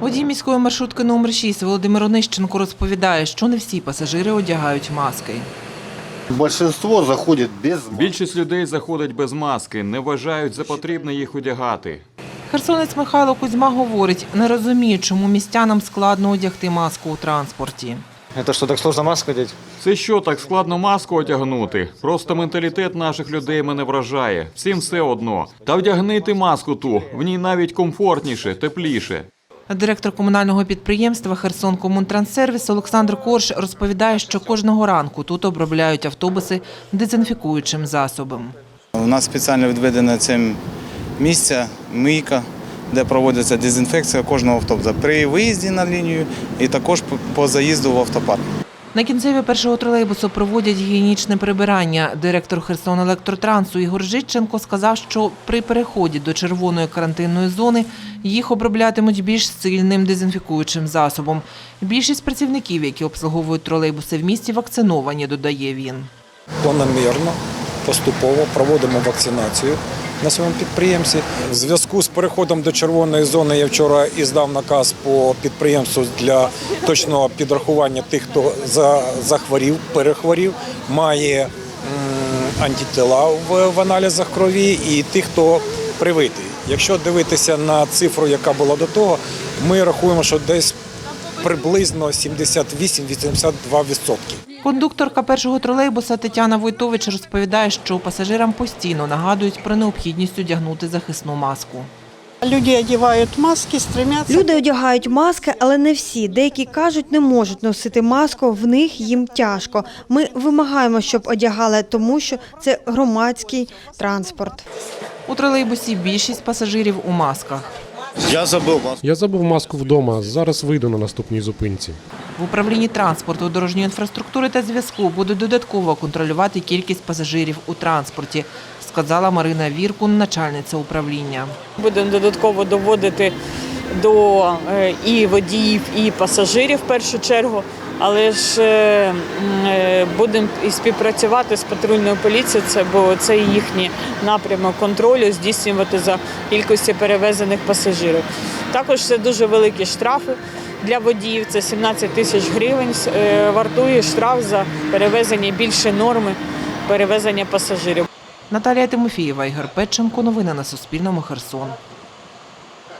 Водій міської маршрутки номер 6 Володимир Онищенко розповідає, що не всі пасажири одягають маски. Большинство заходит без маски. Більшість людей заходить без маски, не вважають за потрібне їх одягати. Херсонець Михайло Кузьма говорить, не розуміє, чому містянам складно одягти маску у транспорті. Это что, так сложно маску одеть? Це що, так складно маску одягнути? Просто менталітет наших людей мене вражає. Всім все одно. Та вдягни ти маску ту, в ній навіть комфортніше, тепліше. Директор комунального підприємства Херсон Комунтрансервіс Олександр Корж розповідає, що кожного ранку тут обробляють автобуси дезінфікуючим засобом. У нас спеціально відведено це місце, мийка, де проводиться дезінфекція кожного автобуса при виїзді на лінію і також по- по заїзду в автопарк. На кінцеві першого тролейбусу проводять гігієнічне прибирання. Директор Херсон Електротрансу Ігор Житченко сказав, що при переході до червоної карантинної зони їх оброблятимуть більш сильним дезінфікуючим засобом. Більшість працівників, які обслуговують тролейбуси в місті, вакциновані, додає він. планомірно, поступово проводимо вакцинацію на своєму підприємстві. В зв'язку з переходом до червоної зони я вчора іздав наказ по підприємству для точного підрахування тих, хто за- захворів, перехворів, має в, в аналізах крові, і тих, хто привитий. Якщо дивитися на цифру, яка була до того, ми рахуємо, що десь приблизно 78-82%. Кондукторка першого тролейбуса Тетяна Войтович розповідає, що пасажирам постійно нагадують про необхідність одягнути захисну маску. Люди одевают маски, стремятся. Люди одягають маски, але не всі. Деякі кажуть, не можуть носити маску, в них їм тяжко. Ми вимагаємо, щоб одягали, тому що це громадський транспорт. У тролейбусі більшість пасажирів у масках. Я забув маску. Я забув маску вдома. Зараз вийду на наступній зупинці. В управлінні транспорту, дорожньої інфраструктури та зв'язку будуть додатково контролювати кількість пасажирів у транспорті, сказала Марина Віркун, начальниця управління. Будемо додатково доводити до е, і водіїв, і пасажирів в першу чергу. Але ж е, е, будемо і співпрацювати з патрульною поліцією, це бо це їхній напрямок контролю здійснювати за кількості перевезених пасажирів. Також це дуже великі штрафи для водіїв. Це 17 тисяч гривень. е, Вартує штраф за перевезення більше норми перевезення пасажирів. Наталія Тимофієва, Ігор Петченко. Новини на Суспільному. Херсон.